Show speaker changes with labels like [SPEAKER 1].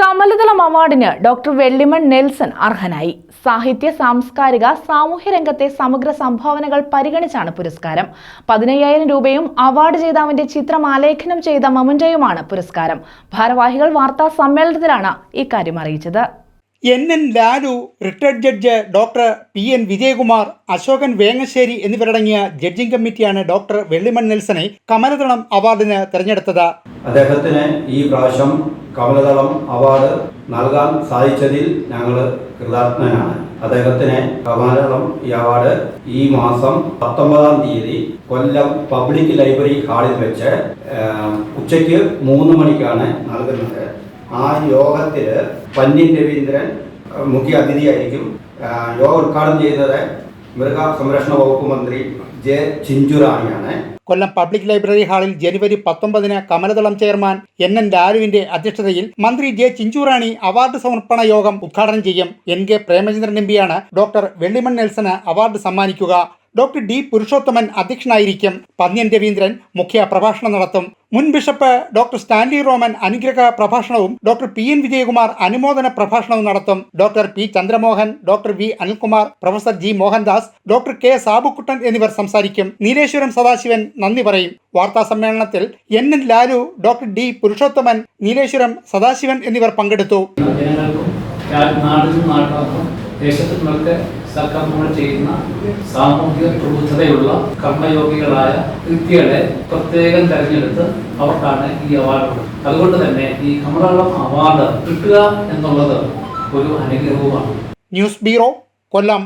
[SPEAKER 1] കമലതളം അവാർഡിന് doctor Vellimon Nelson അർഹനായി. സാഹിത്യ സാംസ്കാരിക സാമൂഹ്യ രംഗത്തെ സമഗ്ര സംഭാവനകൾ പരിഗണിച്ചാണ് പുരസ്കാരം. പതിനയ്യായിരം രൂപയും അവാർഡ് ജേതാവിന്റെ ചിത്രം ആലേഖനം ചെയ്ത മമുൻജയുമാണ് പുരസ്കാരം. ഭാരവാഹികൾ വാർത്താ സമ്മേളനത്തിലാണ് ഇക്കാര്യം അറിയിച്ചത്.
[SPEAKER 2] N N Lalu retired judge doctor P N Vijayakumar Ashokan Vengassery എന്നിവരടങ്ങിയ ജഡ്ജിംഗ് കമ്മിറ്റിയാണ് ഡോക്ടർ വെള്ളിമൺ നെൽസനെ കമലതളം അവാർഡിന് തെരഞ്ഞെടുത്തത്.
[SPEAKER 3] അദ്ദേഹത്തിന് ഈ പ്രാവശ്യം കമലതളം അവാർഡ് നൽകാൻ സാധിച്ചതിൽ ഞങ്ങൾ കൃതാർത്ഥനാണ് അദ്ദേഹത്തിന് കമലതളം ഈ അവാർഡ് ഈ മാസം പത്തൊമ്പതാം തീയതി കൊല്ലം പബ്ലിക് ലൈബ്രറി ഹാളിൽ വെച്ച് ഉച്ചയ്ക്ക് മൂന്ന് മണിക്കാണ് നൽകുന്നത്. ആ യോഗത്തിൽ പന്നി രവീന്ദ്രൻ മുഖ്യ അതിഥിയായിരിക്കും. യോഗ ഉദ്ഘാടനം ചെയ്യുന്നത് മൃഗ സംരക്ഷണ വകുപ്പ് മന്ത്രി ജെ ചിഞ്ചുറാണിയാണ്
[SPEAKER 2] കൊല്ലം പബ്ലിക് ലൈബ്രറി ഹാളിൽ ജനുവരി പത്തൊമ്പതിന് കമലതളം ചെയർമാൻ എൻ എൻ ലാലുവിന്റെ അധ്യക്ഷതയിൽ മന്ത്രി ജെ ചിഞ്ചുറാണി അവാർഡ് സമർപ്പണ യോഗം ഉദ്ഘാടനം ചെയ്യും. എൻ കെ പ്രേമചന്ദ്രൻ എം പിയാണ് ഡോക്ടർ വെള്ളിമൺ നെൽസന് അവാർഡ് സമ്മാനിക്കുക. ഡോക്ടർ ഡി പുരുഷോത്തമൻ അധ്യക്ഷനായിരിക്കും. പന്ന്യൻ രവീന്ദ്രൻ മുഖ്യ പ്രഭാഷണം നടത്തും. മുൻ ബിഷപ്പ് ഡോക്ടർ സ്റ്റാൻലി റോമൻ അനുഗ്രഹ പ്രഭാഷണവും ഡോക്ടർ പി എൻ വിജയകുമാർ അനുമോദന പ്രഭാഷണവും നടത്തും. Doctor P Chandramohan doctor V Anilkumar professor G Mohandas doctor K Sabukuttan എന്നിവർ സംസാരിക്കും. നീലേശ്വരം സദാശിവൻ നന്ദി പറയും. വാർത്താ സമ്മേളനത്തിൽ N N Lalu doctor D Purushothaman Nileshwaram Sadasivan എന്നിവർ പങ്കെടുത്തു.
[SPEAKER 4] സർക്കാർ ചെയ്യുന്ന സാമൂഹിക പ്രബുദ്ധതയുള്ള കർമ്മയോഗികളായ വ്യക്തികളെ പ്രത്യേകം തെരഞ്ഞെടുത്ത് അവർക്കാണ് ഈ അവാർഡ് അതുകൊണ്ട് തന്നെ ഈ കമലവളം അവാർഡ് കിട്ടുക എന്നുള്ളത് ഒരു അനുഗ്രഹവുമാണ്.
[SPEAKER 2] ന്യൂസ് ബ്യൂറോ കൊല്ലം.